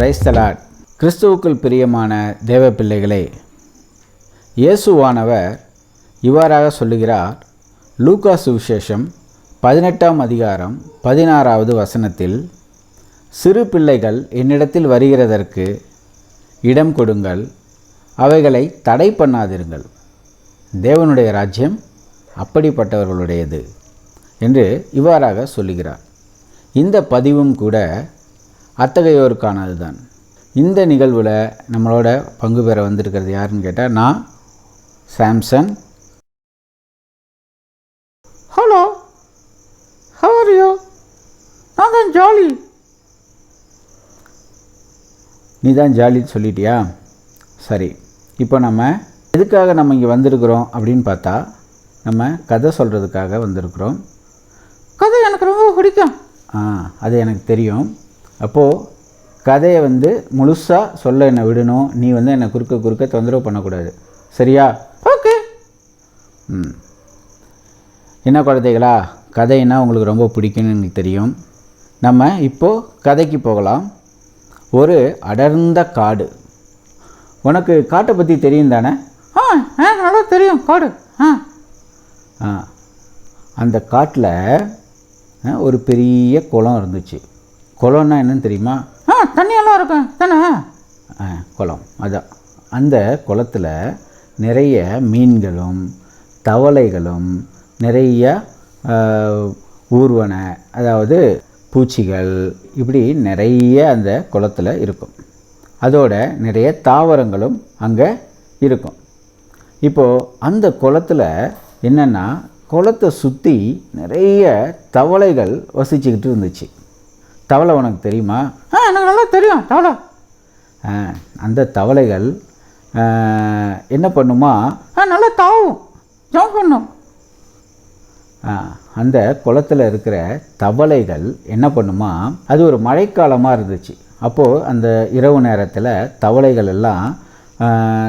Praise the Lord கிறிஸ்துவுக்குள் பிரியமான தேவ பிள்ளைகளே இயேசுவானவர் இவ்வாறாக சொல்லுகிறார். லூக்கா சுவிசேஷம் பதினெட்டாம் அதிகாரம் பதினாறாவது வசனத்தில் சிறு பிள்ளைகள் என்னிடத்தில் வருகிறதற்கு இடம் கொடுங்கள் அவைகளை தடை பண்ணாதிருங்கள். தேவனுடைய ராஜ்யம் அப்படிப்பட்டவர்களுடையது என்று இவ்வாறாக சொல்லுகிறார். இந்த பதிவும் கூட அத்தகையோருக்கானது தான் இந்த நிகழ்வில் நம்மளோட பங்கு பெற வந்திருக்கிறது யாருன்னு கேட்டால் நான் சாம்சன். ஹலோ how நான் தான் ஜாலி. நீ தான் ஜாலின்னு சொல்லிட்டியா? சரி இப்போ நம்ம எதுக்காக நம்ம இங்கே வந்திருக்கிறோம் அப்படின்னு பார்த்தா நம்ம கதை சொல்கிறதுக்காக வந்திருக்கிறோம். கதை எனக்கு ரொம்ப பிடிக்கும். ஆ அது எனக்கு தெரியும். அப்போது கதையை வந்து முழுசாக சொல்ல என்னை விடணும். நீ வந்து என்னை குறுக்க குறுக்க தொந்தரவு பண்ணக்கூடாது. சரியா? ஓகே. ம். என்ன குழந்தைகளா? கதைன்னா உங்களுக்கு ரொம்ப பிடிக்கும்னு எனக்கு தெரியும். நம்ம இப்போது கதைக்கு போகலாம். ஒரு அடர்ந்த காடு. உனக்கு காட்டை பற்றி தெரியும் தானே? ஆ எனக்கு நல்லா தெரியும் காடு. ஆ. ஆ. அந்த காட்டில் ஒரு பெரிய குளம் இருந்துச்சு. குளம்னா என்னன்னு தெரியுமா? ஆ தண்ணியெல்லாம் இருக்கும். தானே? ஆ, குளம் அதான். அந்த குளத்துல நிறைய மீன்களும் தவளைகளும் நிறைய ஊர்வன அதாவது பூச்சிகள் இப்படி நிறைய அந்த குளத்துல இருக்கும். அதோட நிறைய தாவரங்களும் அங்கே இருக்கும். இப்போது அந்த குளத்துல என்னென்னா குளத்தை சுற்றி நிறைய தவளைகள் வசிச்சுக்கிட்டு இருந்துச்சு. தவளை உனக்கு தெரியுமா? ஆ எனக்கு நல்லா தெரியும் தவளை. ஆ, அந்த தவளைகள் என்ன பண்ணுமா? ஆ நல்லா தாவும் ஜம்ப் பண்ணும். ஆ, அந்த குளத்துல இருக்கிற தவளைகள் என்ன பண்ணுமா? அது ஒரு மழைக்காலமாக இருந்துச்சு. அப்போது அந்த இரவு நேரத்தில் தவளைகள் எல்லாம்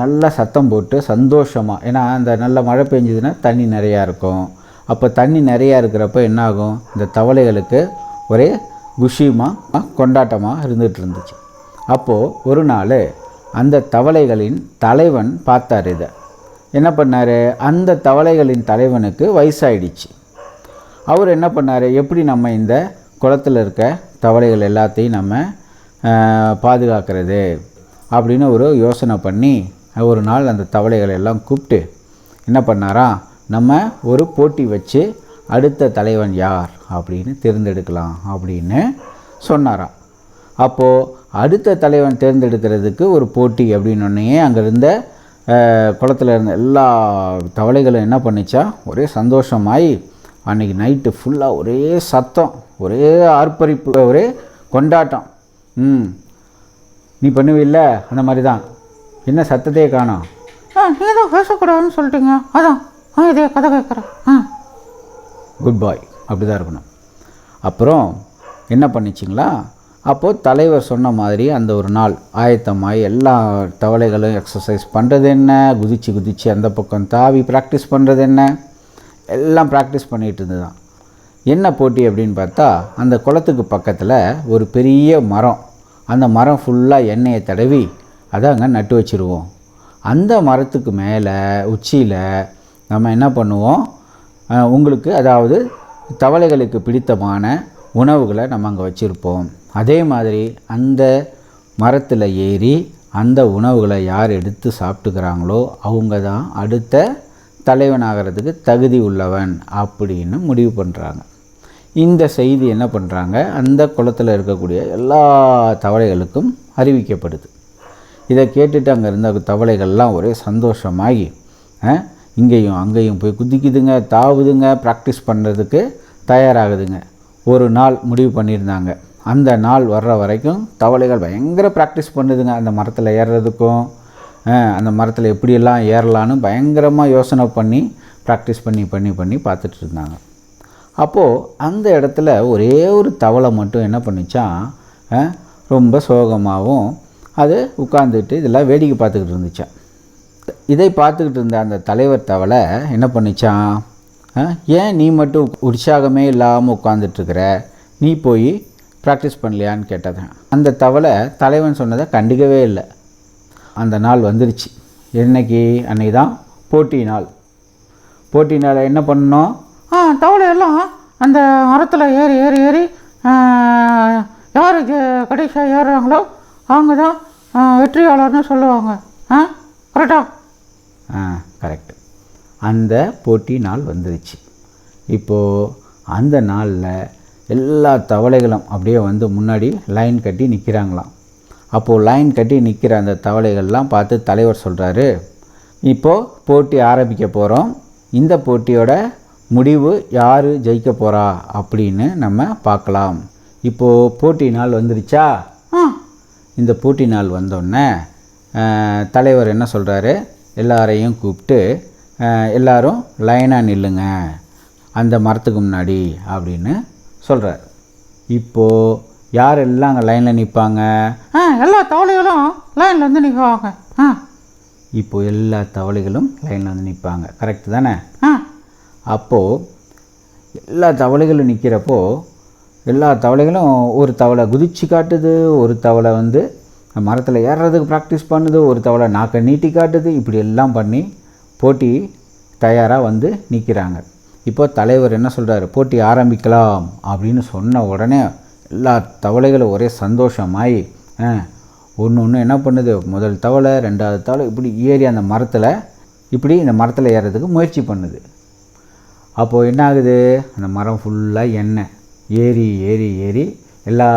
நல்லா சத்தம் போட்டு சந்தோஷமாக ஏன்னா அந்த நல்ல மழை பெஞ்சதுன்னா தண்ணி நிறையா இருக்கும். அப்போ தண்ணி நிறையா இருக்கிறப்ப என்ன ஆகும் இந்த தவளைகளுக்கு ஒரே விஷயமாக கொண்டாட்டமாக இருந்துகிட்டு இருந்துச்சு அப்போது ஒரு நாள் அந்த தவளைகளின் தலைவன் பார்த்தார் இதை. என்ன பண்ணார்? அந்த தவளைகளின் தலைவனுக்கு வயசாயிடுச்சு. அவர் என்ன பண்ணார்? எப்படி நம்ம இந்த குளத்துல இருக்க தவளைகள் எல்லாத்தையும் நம்ம பாதுகாக்கிறது அப்படின்னு ஒரு யோசனை பண்ணி ஒரு நாள் அந்த தவளைகளை எல்லாம் கூப்பிட்டு என்ன பண்ணாராம்? நம்ம ஒரு போட்டி வச்சு அடுத்த தலைவன் யார் அப்படின்னு தேர்ந்தெடுக்கலாம் அப்படின்னு சொன்னாராம் அப்போது அடுத்த தலைவன் தேர்ந்தெடுக்கிறதுக்கு ஒரு போட்டி அப்படின்னே அங்கே இருந்த குளத்தில் இருந்த எல்லா தவளைகளும் என்ன பண்ணுச்சா ஒரே சந்தோஷமாயி அன்றைக்கி நைட்டு ஃபுல்லாக ஒரே சத்தம் ஒரே ஆர்ப்பரிப்பு ஒரே கொண்டாட்டம். ம். நீ பண்ணுவில்ல? அந்த மாதிரி தான் என்ன சத்தத்தையே காணோம்? ஆ நீங்கள் பேசக்கூடாதுன்னு சொல்லிட்டீங்க. அதான் ஆ இதே கதை கேட்குறேன். ஆ. குட் பாய் அப்படி தான் இருக்கணும். அப்புறம் என்ன பண்ணிச்சிங்களா? அப்போது தலைவர் சொன்ன மாதிரி அந்த ஒரு நாள் ஆயத்தமாகி எல்லா தவளைகளும் எக்ஸசைஸ் பண்ணுறது என்ன? குதிச்சு குதிச்சு அந்த பக்கம் தாவி ப்ராக்டிஸ் பண்ணுறது என்ன? எல்லாம் ப்ராக்டிஸ் பண்ணிகிட்டு இருந்ததுதான். என்ன போட்டி அப்படின்னு பார்த்தா அந்த குளத்துக்கு பக்கத்தில் ஒரு பெரிய மரம். அந்த மரம் ஃபுல்லாக எண்ணெயை தடவி அதை அங்கே நட்டு வச்சுருவோம். அந்த மரத்துக்கு மேலே உச்சியில் நம்ம என்ன பண்ணுவோம்? உங்களுக்கு அதாவது தவளைகளுக்கு பிடித்தமான உணவுகளை நம்ம அங்கே வச்சுருப்போம். அதே மாதிரி அந்த மரத்தில் ஏறி அந்த உணவுகளை யார் எடுத்து சாப்பிட்டுக்கிறாங்களோ அவங்க தான் அடுத்த தலைவனாகிறதுக்கு தகுதி உள்ளவன் அப்படின்னு முடிவு பண்ணுறாங்க இந்த செய்தி என்ன பண்ணுறாங்க அந்த குளத்தில் இருக்கக்கூடிய எல்லா தவளைகளுக்கும் அறிவிக்கப்படுது. இதை கேட்டுட்டு அங்கே இருந்த தவளைகள்லாம் ஒரே சந்தோஷமாகி இங்கேயும் அங்கேயும் போய் குதிக்குதுங்க தாவுதுங்க ப்ராக்டிஸ் பண்ணுறதுக்கு தயாராகுதுங்க. ஒரு நாள் முடிவு பண்ணியிருந்தாங்க. அந்த நாள் வர்ற வரைக்கும் தவளைகள் பயங்கர ப்ராக்டிஸ் பண்ணுதுங்க. அந்த மரத்தில் ஏறுறதுக்கும் அந்த மரத்தில் எப்படியெல்லாம் ஏறலான்னு பயங்கரமாக யோசனை பண்ணி ப்ராக்டிஸ் பண்ணி பண்ணி பண்ணி பார்த்துட்டு இருந்தாங்க அப்போது அந்த இடத்துல ஒரே ஒரு தவளை மட்டும் என்ன பண்ணிச்சா ரொம்ப சோகமாகவும் அது உட்காந்துட்டு இதெல்லாம் வேடிக்கை பார்த்துக்கிட்டு இருந்துச்சான் இதை பார்த்துக்கிட்டு இருந்த அந்த தலைவர் தவளை என்ன பண்ணிச்சான் ஏன் நீ மட்டும் உற்சாகமே இல்லாமல் உட்காந்துட்ருக்கிற நீ போய் ப்ராக்டிஸ் பண்ணலையான்னு கேட்டதான் அந்த தவளை தலைவன் சொன்னதை கண்டுக்கவே இல்லை. அந்த நாள் வந்துருச்சு. என்னைக்கு? அன்னைக்கு தான் போட்டி நாள். போட்டி நாள் என்ன பண்ணோம் ஆ தவளையெல்லாம் அந்த மரத்தில் ஏறி ஏறி ஏறி யார் கடைசியாக ஏறுறாங்களோ அவங்க தான் வெற்றியாளர்னு சொல்லுவாங்க. ஆ கரெக்டா ஆ கரெக்ட் அந்த போட்டி நாள் வந்துருச்சு. இப்போது அந்த நாளில் எல்லா தவளைகளும் அப்படியே வந்து முன்னாடி லைன் கட்டி நிற்கிறாங்களாம் அப்போது லைன் கட்டி நிற்கிற அந்த தவளைகள்லாம் பார்த்து தலைவர் சொல்கிறாரு இப்போது போட்டி ஆரம்பிக்க போகிறோம் இந்த போட்டியோட முடிவு யார் ஜெயிக்க போகிறா அப்படின்னு நம்ம பார்க்கலாம். இப்போது போட்டி நாள் வந்துருச்சா? ஆ. இந்த போட்டி நாள் வந்தோடனே தலைவர் என்ன சொல்கிறாரு எல்லாரையும் கூப்பிட்டு எல்லாரும் லைனாக நில்லுங்க. அந்த மரத்துக்கு முன்னாடி அப்படின்னு சொல்கிறார் இப்போது யார் எல்லாம் அங்கே லைனில் நிற்பாங்க ஆ எல்லா தவளைகளும் லைனில் வந்து நிற்குவாங்க ஆ இப்போது எல்லா தவளைகளும் லைனில் வந்து நிற்பாங்க கரெக்டு தானே? ஆ அப்போது எல்லா தவளைகளும் நிற்கிறப்போ எல்லா தவளைகளும் ஒரு தவளை குதிச்சு காட்டுது ஒரு தவளை வந்து மரத்தில் ஏறுறதுக்கு ப்ராக்டிஸ் பண்ணுது ஒரு தவளை நாக்கை நீட்டி காட்டுது இப்படி எல்லாம் பண்ணி போட்டி தயாராக வந்து நிற்கிறாங்க இப்போ தலைவர் என்ன சொல்கிறாரு போட்டி ஆரம்பிக்கலாம் அப்படின்னு சொன்ன உடனே எல்லா தவளைகளும் ஒரே சந்தோஷமாயி ஒன்று ஒன்று என்ன பண்ணுது? முதல் தவளை ரெண்டாவது தவளை இப்படி ஏறி அந்த மரத்தில் இப்படி இந்த மரத்தில் ஏறுறதுக்கு முயற்சி பண்ணுது. அப்போது என்ன ஆகுது அந்த மரம் ஃபுல்லாக எண்ணெய். ஏறி ஏறி ஏறி எல்லா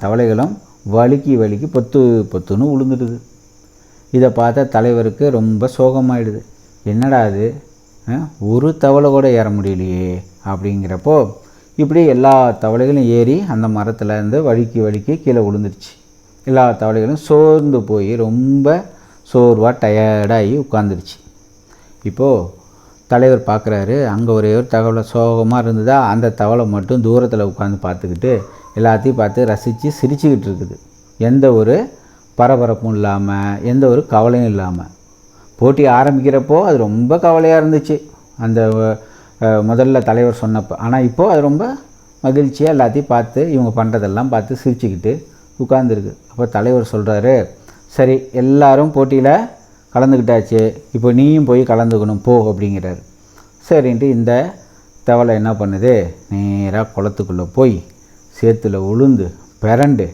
தவளைகளும் வழுக்கி வழுக்கி பொத்து பொத்துன்னு உளுந்துடுது. இதை பார்த்தா தலைவருக்கு ரொம்ப சோகமாயிடுது. என்னடா அது? ஒரு தவளை கூட ஏற முடியலையே அப்படிங்கிறப்போ இப்படி எல்லா தவளைகளும் ஏறி அந்த மரத்தில் இருந்து வழுக்கி வழுக்கி கீழே விழுந்துருச்சு எல்லா தவளைகளும் சோர்ந்து போய் ரொம்ப சோர்வாக டயர்டாகி உட்காந்துருச்சு இப்போது தலைவர் பார்க்குறாரு அங்கே ஒரே ஒரு தகவலை சோகமாக இருந்ததா? அந்த தவளை மட்டும் தூரத்தில் உட்காந்து பார்த்துக்கிட்டு எல்லாத்தையும் பார்த்து ரசித்து சிரிச்சுக்கிட்டு இருக்குது. எந்த ஒரு பரபரப்பும் இல்லாமல் எந்த ஒரு கவலையும் இல்லாமல் போட்டி ஆரம்பிக்கிறப்போ அது ரொம்ப கவலையாக இருந்துச்சு. அந்த முதல்ல தலைவர் சொன்னப்போ. ஆனால் இப்போது அது ரொம்ப மகிழ்ச்சியாக எல்லாத்தையும் பார்த்து இவங்க பண்ணுறதெல்லாம் பார்த்து சிரிச்சுக்கிட்டு உட்காந்துருக்கு அப்போ தலைவர் சொல்கிறாரு சரி எல்லாரும் போட்டியில் கலந்துக்கிட்டாச்சு. இப்போ நீயும் போய் கலந்துக்கணும் போ அப்படிங்கிறாரு. சரின்ட்டு இந்த தவளை என்ன பண்ணுது? நேராக குளத்துக்குள்ளே போய் சேத்துல உளுந்து பிறண்டு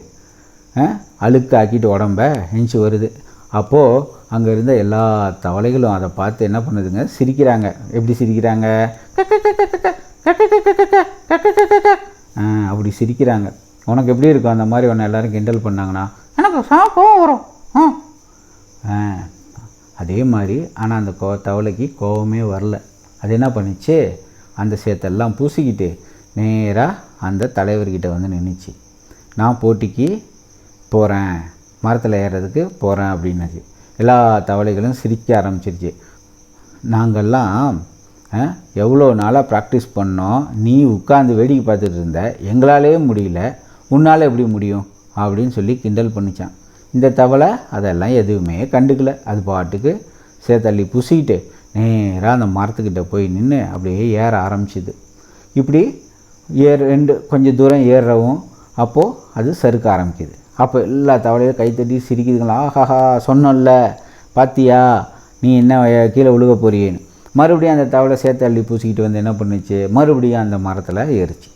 அஹ், அழுக்காக்கிட்டு உடம்ப எஞ்சி வருது அப்போது அங்கே இருந்த எல்லா தவளைகளும் அதை பார்த்து என்ன பண்ணுதுங்க சிரிக்கிறாங்க எப்படி சிரிக்கிறாங்க ஆ, அப்படி சிரிக்கிறாங்க உனக்கு எப்படி இருக்கும் அந்த மாதிரி உன்னை எல்லோரும் கிண்டல் பண்ணாங்கன்னா எனக்கு செம கோவம் வரும் ஆ ஆ, அதே மாதிரி ஆனால் அந்த கோ தவளைக்கு கோவமே வரல அது என்ன பண்ணுச்சு அந்த சேத்தெல்லாம் பூசிக்கிட்டு நேராக அந்த தலைவர்கிட்ட வந்து நின்றுச்சு நான் போட்டிக்கு போகிறேன் மரத்தில் ஏறுறதுக்கு போகிறேன் அப்படின்னுச்சு. எல்லா தவளைகளும் சிரிக்க ஆரம்பிச்சிருச்சு. நாங்கள்லாம் எவ்வளோ நாளாக ப்ராக்டிஸ் பண்ணோம். நீ உட்காந்து வேடிக்கை பார்த்துட்டு இருந்த. எங்களாலே முடியல. உன்னால் எப்படி முடியும்? அப்படின்னு சொல்லி கிண்டல் பண்ணிச்சான். இந்த தவளை அதெல்லாம் எதுவுமே கண்டுக்கல. அது பாட்டுக்கு சேத்தள்ளி புசிக்கிட்டு நேராக அந்த மரத்துக்கிட்ட போய் நின்று அப்படியே ஏற ஆரம்பிச்சுது. இப்படி ஏற ரெண்டு கொஞ்சம் தூரம் ஏறுறவும் அப்போது அது சறுக்க ஆரம்பிக்குது. அப்போ எல்லா தவளையும் கைத்தட்டி சிரிக்குதுங்களா? ஆஹாஹா சொன்னோம்ல பாத்தியா? நீ என்ன கீழே விழுக போறியேன்னு மறுபடியும் அந்த தவளை சேர்த்து அள்ளி பூசிக்கிட்டு வந்து என்ன பண்ணுச்சு? மறுபடியும் அந்த மரத்தில் ஏறிச்சு.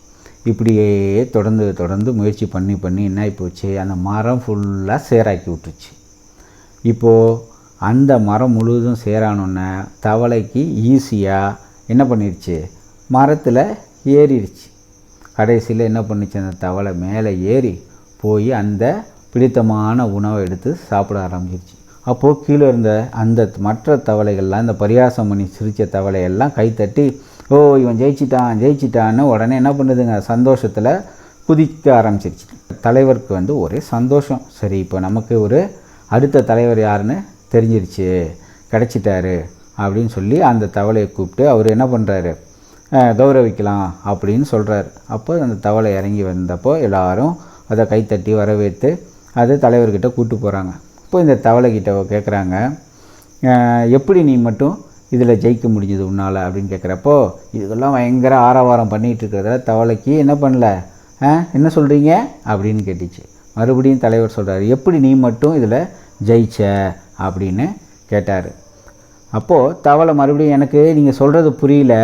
இப்படியே தொடர்ந்து தொடர்ந்து முயற்சி பண்ணி பண்ணி என்ன போச்சு? அந்த மரம் ஃபுல்லாக சேராக்கி விட்டுச்சு இப்போது அந்த மரம் முழுவதும் சேரானோன்னே தவளைக்கு ஈஸியாக என்ன பண்ணிடுச்சு மரத்தில் ஏறிடுச்சு கடைசியில் என்ன பண்ணுச்சு அந்த தவளை மேலே ஏறி போய் அந்த பிடித்தமான உணவை எடுத்து சாப்பிட ஆரம்பிச்சிருச்சு. அப்போது கீழே இருந்த அந்த மற்ற தவளைகள்லாம் இந்த பரியாசம் பண்ணி சிரித்த தவளையெல்லாம் கைத்தட்டி ஓ இவன் ஜெயிச்சிட்டான் ஜெயிச்சிட்டான்னு உடனே என்ன பண்ணுதுங்க? சந்தோஷத்தில் குதிக்க ஆரம்பிச்சிருச்சு. தலைவருக்கு வந்து ஒரே சந்தோஷம். சரி இப்போ நமக்கு ஒரு அடுத்த தலைவர் யாருன்னு தெரிஞ்சிருச்சு கிடச்சிட்டாரு அப்படின்னு சொல்லி அந்த தவளையை கூப்பிட்டு அவர் என்ன பண்ணுறாரு கௌரவிக்கலாம் அப்படின்னு சொல்கிறாரு அப்போ அந்த தவளை இறங்கி வந்தப்போ எல்லாரும் அதை கைத்தட்டி வரவேற்று அது தலைவர்கிட்ட கூப்பிட்டு போகிறாங்க இப்போ இந்த தவளைக்கிட்ட கேட்குறாங்க எப்படி நீ மட்டும் இதில் ஜெயிக்க முடிஞ்சது உன்னால்? அப்படின்னு கேட்குறப்போ இதுக்கெல்லாம் பயங்கர ஆரவாரம் பண்ணிகிட்டு தவளைக்கு என்ன பண்ணல? ஆ என்ன சொல்கிறீங்க அப்படின்னு கேட்டுச்சு. மறுபடியும் தலைவர் சொல்கிறாரு எப்படி நீ மட்டும் இதில் ஜெயிச்ச? அப்படின்னு கேட்டார். அப்போது தவளை மறுபடியும் எனக்கு நீங்கள் சொல்கிறது புரியல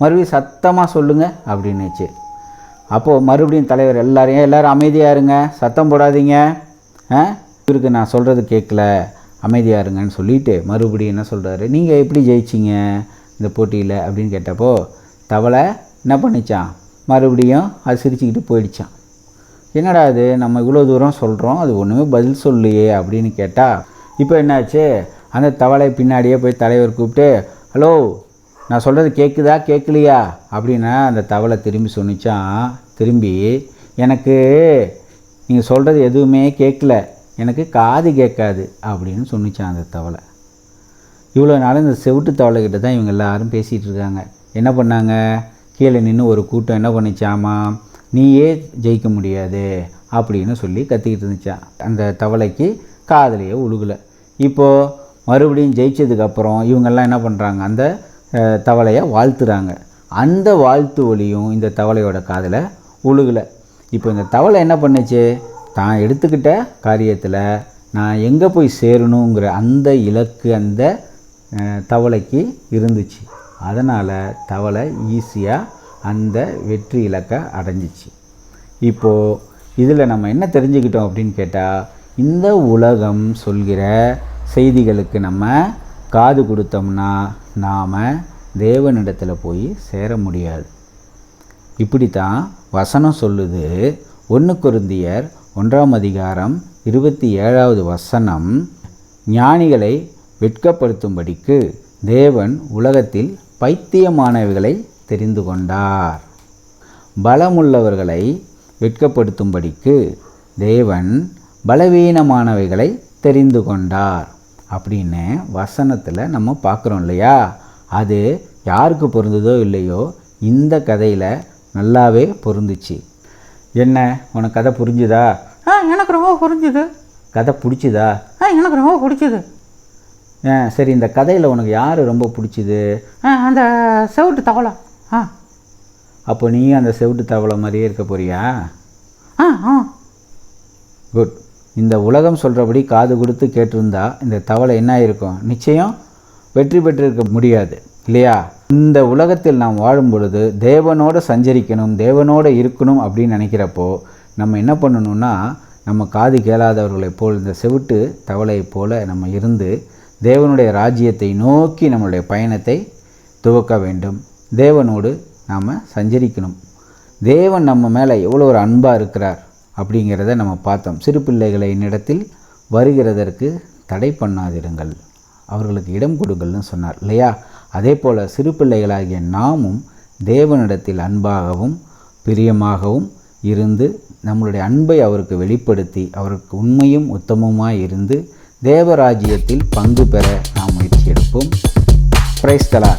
மறுபடியும் சத்தமாக சொல்லுங்கள் அப்படின்னுச்சு. அப்போது மறுபடியும் தலைவர் எல்லாரையும் எல்லோரும் அமைதியாக இருங்க சத்தம் போடாதீங்க. இவருக்கு நான் சொல்கிறது கேட்கல அமைதியாக இருங்கன்னு சொல்லிட்டு மறுபடியும் என்ன சொல்கிறாரு நீங்கள் எப்படி ஜெயிச்சிங்க இந்த போட்டியில்? அப்படின்னு கேட்டப்போ தவளை என்ன பண்ணிச்சான்? மறுபடியும் அது சிரிச்சுக்கிட்டு போயிடுச்சான். என்னடா இது நம்ம இவ்வளோ தூரம் சொல்கிறோம் அது ஒன்றுமே பதில் சொல்லையே அப்படின்னு கேட்டால் இப்போ என்னாச்சு? அந்த தவளை பின்னாடியே போய் தலைவர் கூப்பிட்டு ஹலோ நான் சொல்கிறது கேட்குதா கேட்கலையா அப்படின்னா அந்த தவளை திரும்பி சொன்னிச்சான் திரும்பி எனக்கு நீங்கள் சொல்கிறது எதுவுமே கேட்கல எனக்கு காது கேட்காது அப்படின்னு சொன்னிச்சான் அந்த தவளை. இவ்வளோ நாள் இந்த செவிட்டு தவளைக்கிட்ட தான் இவங்க எல்லாரும் பேசிகிட்டு இருக்காங்க. என்ன பண்ணாங்க? கீழே நின்று ஒரு கூட்டம் என்ன பண்ணிச்சாமா? நீயே ஜெயிக்க முடியாது அப்படின்னு சொல்லி கத்திக்கிட்டு இருந்துச்சான் அந்த தவளைக்கு காதுலையே உழுகலை. இப்போது மறுபடியும் ஜெயிச்சதுக்கப்புறம் இவங்கெல்லாம் என்ன பண்ணுறாங்க அந்த தவளையை வாழ்த்துறாங்க. அந்த வாழ்த்து ஒளியும் இந்த தவளையோட காதில் உழுகலை. இப்போ இந்த தவளை என்ன பண்ணுச்சு? தான் எடுத்துக்கிட்ட காரியத்தில் நான் எங்கே போய் சேரணுங்கிற அந்த இலக்கு அந்த தவளைக்கு இருந்துச்சு. அதனால் தவளை ஈஸியாக அந்த வெற்றி இலக்கை அடைஞ்சிச்சு. இப்போது இதில் நம்ம என்ன தெரிஞ்சுக்கிட்டோம் அப்படின்னு கேட்டால் இந்த உலகம் சொல்கிற செய்திகளுக்கு நம்ம காது கொடுத்தோம்னா நாம் தேவனிடத்தில் போய் சேர முடியாது. இப்படித்தான் வசனம் சொல்லுது. ஒன்று குருந்தியர் ஒன்றாம் அதிகாரம் இருபத்தி ஏழாவது வசனம். ஞானிகளை வெட்கப்படுத்தும்படிக்கு தேவன் உலகத்தில் பைத்தியமானவைகளை தெரிந்து கொண்டார். பலமுள்ளவர்களை வெட்கப்படுத்தும்படிக்கு தேவன் பலவீனமானவைகளை தெரிந்து கொண்டார். அப்படின்னு வசனத்தில் நம்ம பார்க்குறோம் இல்லையா? அது யாருக்கு பொருந்ததோ இல்லையோ இந்த கதையில் நல்லாவே பொருந்துச்சு. என்ன? உனக்கு கதை புரிஞ்சுதா? ஆ எனக்கு ரொம்ப புரிஞ்சுது. கதை பிடிச்சிதா? ஆ எனக்கு ரொம்ப பிடிச்சிது. ஆ சரி இந்த கதையில் உனக்கு யார் ரொம்ப பிடிச்சிது? ஆ அந்த செவிட்டு தவளை. ஆ. அப்போ நீ அந்த செவிட்டு தவளை மாதிரியே இருக்க போறியா? ஆ ஆ. குட் இந்த உலகம் சொல்கிறபடி காது கொடுத்து கேட்டிருந்தா இந்த தவளை என்ன இருக்கும் நிச்சயம் வெற்றி பெற்றிருக்க முடியாது. இல்லையா? இந்த உலகத்தில் நாம் வாழும் பொழுது தேவனோடு சஞ்சரிக்கணும் தேவனோடு இருக்கணும் அப்படின்னு நினைக்கிறப்போ நம்ம என்ன பண்ணணும்னா நம்ம காது கேளாதவர்களைப் போல் இந்த செவிட்டு தவளையைப் போல நம்ம இருந்து தேவனுடைய ராஜ்யத்தை நோக்கி நம்மளுடைய பயணத்தை துவக்க வேண்டும். தேவனோடு நாம் சஞ்சரிக்கணும். தேவன் நம்ம மேலே எவ்வளோ ஒரு அன்பாக இருக்கிறார். அப்படிங்கிறத நம்ம பார்த்தோம். சிறு பிள்ளைகளை என்னிடத்தில் வருகிறதற்கு தடை பண்ணாதிருங்கள். அவர்களுக்கு இடம் கொடுங்கள்னு சொன்னார் இல்லையா? அதே போல் சிறு பிள்ளைகளாகிய நாமும் தேவனிடத்தில் அன்பாகவும் பிரியமாகவும் இருந்து நம்மளுடைய அன்பை அவருக்கு வெளிப்படுத்தி அவருக்கு உண்மையும் உத்தமமாக இருந்து தேவராஜ்யத்தில் பங்கு பெற நாம் முயற்சி எடுப்போம். பிரைஸ்தலா